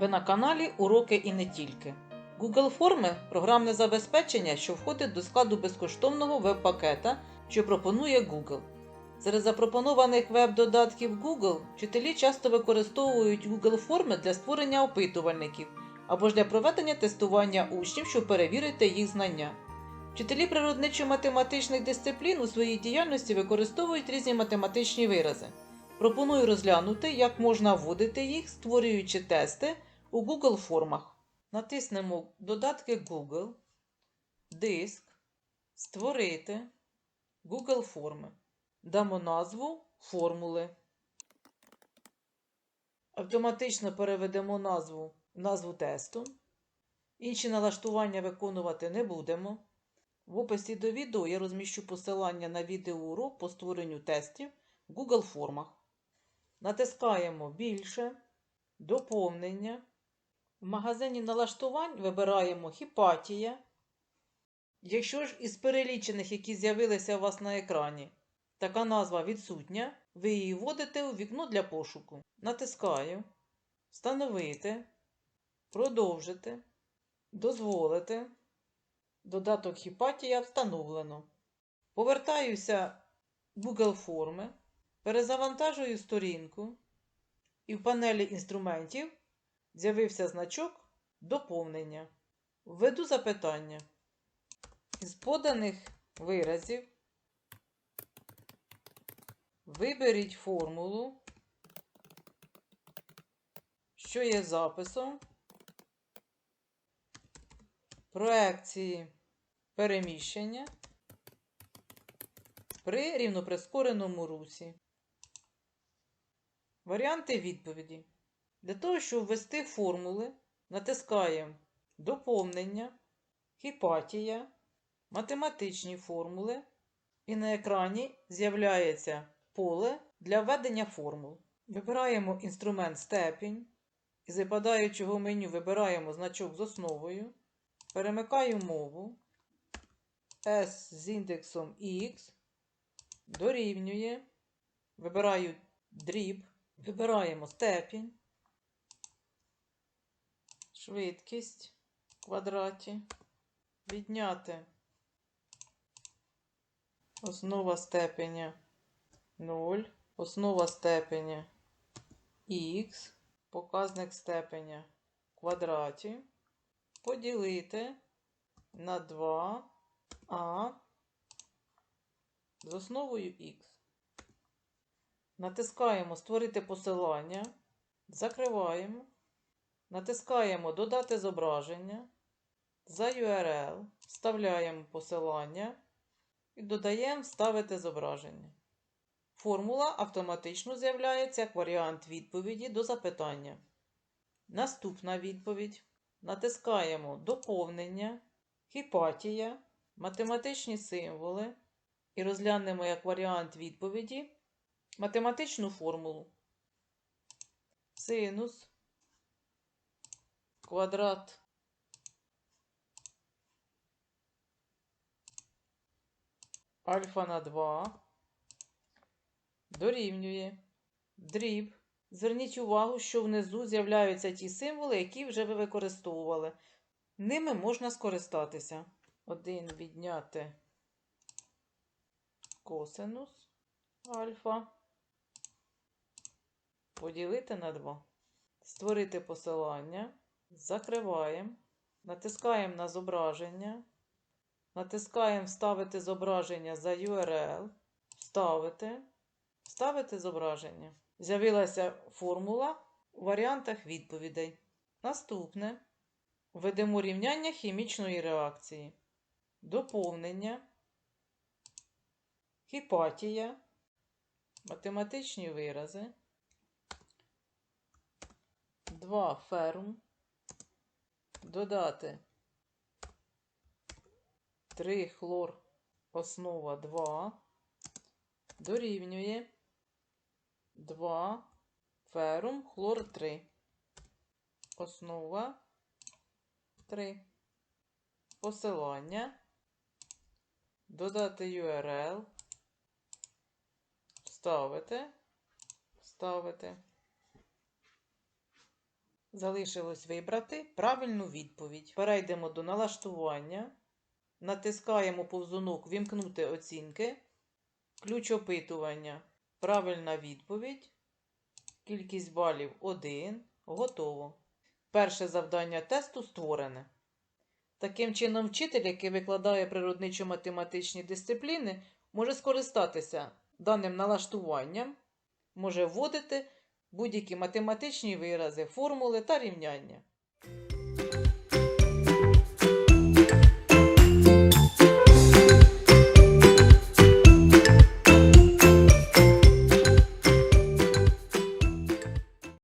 Ви на каналі Уроки і не тільки. Google Форми програмне забезпечення, що входить до складу безкоштовного веб-пакета, що пропонує Google. Серед запропонованих веб-додатків Google вчителі часто використовують Google Форми для створення опитувальників або ж для проведення тестування учнів, щоб перевірити їх знання. Вчителі природничо-математичних дисциплін у своїй діяльності використовують різні математичні вирази. Пропоную розглянути, як можна вводити їх, створюючи тести у Google формах. Натиснемо додатки Google, диск, Створити, Google форми. Дамо назву формули. Автоматично переведемо назву назву тесту. Інші налаштування виконувати не будемо. В описі до відео я розміщу посилання на відеоурок по створенню тестів в Google формах. Натискаємо Більше, Доповнення. В магазині налаштувань вибираємо Хіпатія. Якщо ж із перелічених, які з'явилися у вас на екрані, така назва відсутня, ви її вводите у вікно для пошуку. Натискаю Встановити, Продовжити, Дозволити. Додаток Хіпатія встановлено. Повертаюся в Google форми. Перезавантажую сторінку, і в панелі інструментів з'явився значок Доповнення. Введу запитання. Із поданих виразів виберіть формулу, що є записом проекції переміщення при рівноприскореному русі. Варіанти відповіді. Для того, щоб ввести формули, натискаємо Доповнення, Хіпатія, Математичні формули, і на екрані з'являється поле для введення формул. Вибираємо інструмент степінь. Із випадаючого меню вибираємо значок з основою. Перемикаю мову. S з індексом X дорівнює. Вибираю дріб. Вибираємо степінь, швидкість квадраті, відняти основа степеня 0, основа степеня х, показник степеня квадраті, поділити на 2а з основою х. Натискаємо Створити посилання, закриваємо, натискаємо Додати зображення, за URL вставляємо посилання і додаємо Вставити зображення. Формула автоматично з'являється як варіант відповіді до запитання. Наступна відповідь. Натискаємо Доповнення, Хіпатія, математичні символи і розглянемо як варіант відповіді математичну формулу. Синус, квадрат альфа на 2 дорівнює дріб. Зверніть увагу, що внизу з'являються ті символи, які вже ви використовували. Ними можна скористатися. Один відняти косинус альфа. Поділити на 2. Створити посилання. Закриваємо. Натискаємо на зображення. Натискаємо Вставити зображення за URL. Вставити. Вставити зображення. З'явилася формула у варіантах відповідей. Наступне. Введемо рівняння хімічної реакції. Доповнення. Хіпатія. Математичні вирази. 2 ферм. Додати 3 хлор основа 2 дорівнює 2 ферум хлор 3. Основа 3. Посилання. Додати URL. Вставити. Вставити. Залишилось вибрати правильну відповідь. Перейдемо до налаштування, натискаємо повзунок Вімкнути оцінки, ключ опитування, правильна відповідь, кількість балів 1, готово. Перше завдання тесту створене. Таким чином, вчитель, який викладає природничо-математичні дисципліни, може скористатися даним налаштуванням, може вводити будь-які математичні вирази, формули та рівняння.